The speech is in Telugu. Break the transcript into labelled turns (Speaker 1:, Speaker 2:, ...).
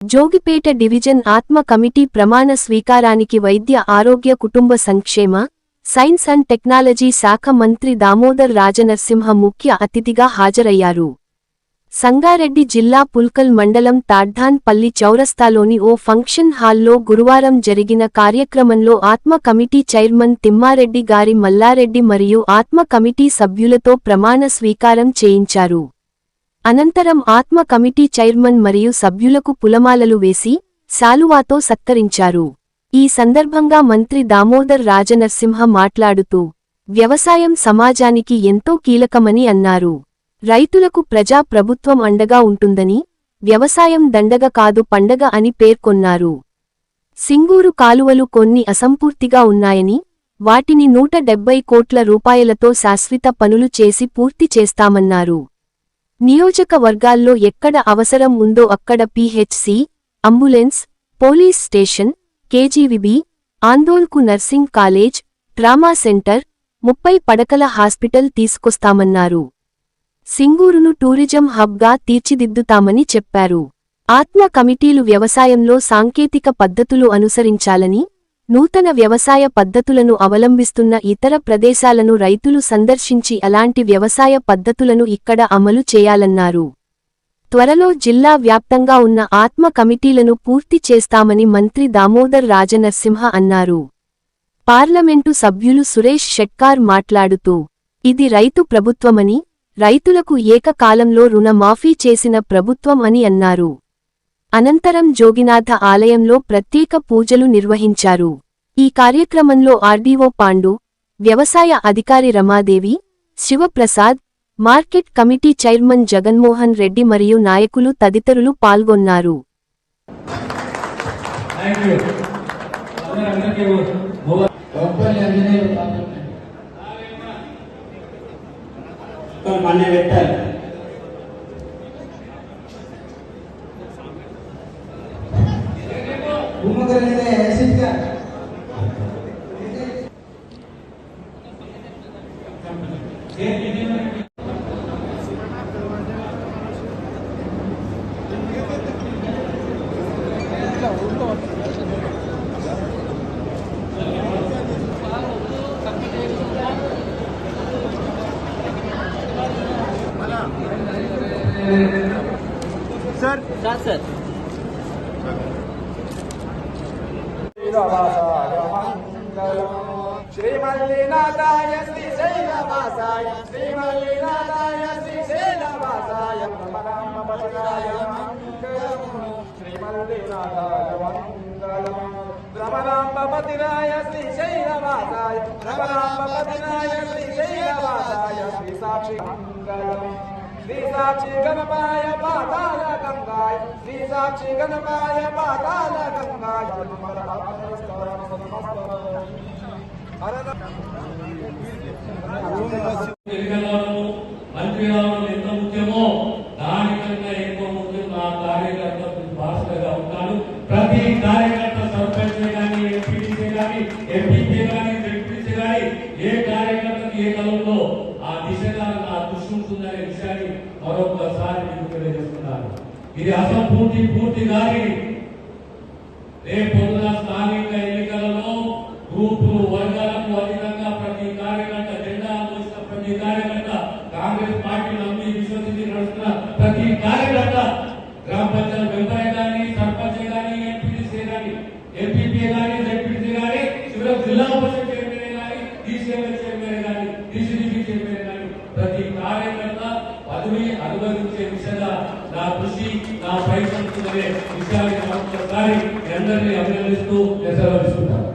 Speaker 1: జోగిపేట డివిజన్ ఆత్మ కమిటీ ప్రమాణ స్వీకారానికి వైద్య ఆరోగ్య కుటుంబ సంక్షేమ సైన్స్ అండ్ టెక్నాలజీ శాఖ మంత్రి దామోదర్ రాజనరసింహ ముఖ్య అతిథిగా హాజరయ్యారు. సంగారెడ్డి జిల్లా పుల్కల్ మండలం తాడ్ధాన్ పల్లి చౌరస్తాలోని ఓ ఫంక్షన్ హాల్లో గురువారం జరిగిన కార్యక్రమంలో ఆత్మ కమిటీ చైర్మన్ తిమ్మారెడ్డి గారి మల్లారెడ్డి మరియు ఆత్మ కమిటీ సభ్యులతో ప్రమాణ స్వీకారం చేయించారు. అనంతరం ఆత్మ కమిటీ చైర్మన్ మరియు సభ్యులకు పులమాలలు వేసి శాలువాతో సత్కరించారు. ఈ సందర్భంగా మంత్రి దామోదర్ రాజనరసింహ మాట్లాడుతూ వ్యవసాయం సమాజానికి ఎంతో కీలకమని అన్నారు. రైతులకు ప్రజా ప్రభుత్వం అండగా ఉంటుందని వ్యవసాయం దండగ కాదు పండగ అని పేర్కొన్నారు. సింగూరు కాలువలు కొన్ని అసంపూర్తిగా ఉన్నాయని వాటిని నూట కోట్ల రూపాయలతో శాశ్వత పనులు చేసి పూర్తి చేస్తామన్నారు. నియోజకవర్గాల్లో ఎక్కడ అవసరం ఉందో అక్కడ PHC ambulance police station KGBV ఆందోల్కు nursing college trauma centre ముప్పై పడకల హాస్పిటల్ తీసుకొస్తామన్నారు. సింగూరును టూరిజం హబ్గా తీర్చిదిద్దుతామని చెప్పారు. ఆత్మ కమిటీలు వ్యవసాయంలో సాంకేతిక పద్ధతులు అనుసరించాలని నూతన వ్యవసాయ పద్ధతులను అవలంబిస్తున్న ఇతర ప్రదేశాలను రైతులు సందర్శించి అలాంటి వ్యవసాయ పద్ధతులను ఇక్కడ అమలు చేయాలన్నారు. త్వరలో జిల్లా వ్యాప్తంగా ఉన్న ఆత్మ కమిటీలను పూర్తి చేస్తామని మంత్రి దామోదర్ రాజనరసింహ అన్నారు. పార్లమెంటు సభ్యులు సురేష్ షెట్కార్ మాట్లాడుతూ ఇది రైతు ప్రభుత్వమని రైతులకు ఏకకాలంలో రుణమాఫీ చేసిన ప్రభుత్వం అని అన్నారు. అనంతరం జోగినాథ ఆలయంలో ప్రత్యేక పూజలు నిర్వహించారు. ఈ కార్యక్రమంలో ఆర్డీఓ పాండు వ్యవసాయ అధికారి Ramadevi Shivaprasad market committee chairman Jaganmohan Reddy మరియు నాయకులు తదితరులు పాల్గొన్నారు.
Speaker 2: థ్యాంక్ ಭೂಮುಖರಲ್ಲಿದೆ ಸಿದ್ಧಾರ್ಥ सर
Speaker 3: सर అంజనేయులు మన్నే పెట్టాలి భూమకరణే సిద్ధ
Speaker 4: సార్ సార్
Speaker 5: శ్రీమల్లినాథాయ శ్రీశైలవాసాయ శ్రీమల్లినాథాయ శ్రీశైలవాసాయ రమణామపతిరాయ మంగళం శ్రీమల్లినాథాయ మంగళం శ్రీ సాక్షి మంగళం శ్రీ సాక్షి
Speaker 2: Visakshi Ganapaya Padaya Gangai Visakshi Ganapaya Padaya Gangai Hare Rama దృష్టి విషయాన్ని మరొకసారి మీకు తెలియజేస్తున్నాను. ఇది అసంపూర్తి పూర్తి కానీ రేపు స్థానిక ఎన్నికలలో గ్రూపులు వర్గాలకు అధికంగా ప్రతి కార్యకర్త జెండా మోసిన ప్రతి కార్యకర్త కాంగ్రెస్ పార్టీ నమ్మి విశ్వసించి నడుస్తున్న ప్రతి కార్యకర్త గ్రామ పంచాయతీ వెంపై కానీ సర్పంచ్ కానీ ఎంపీటీసీ కానీ ఎంపీపీ కానీ జెడ్పీటీసీ కానీ చివరికి జిల్లా పరిషత్ నా ప్రయత్నం విషయాన్ని మరొకసారి అందరినీ అభినందిస్తూ సెలవుస్తున్నాను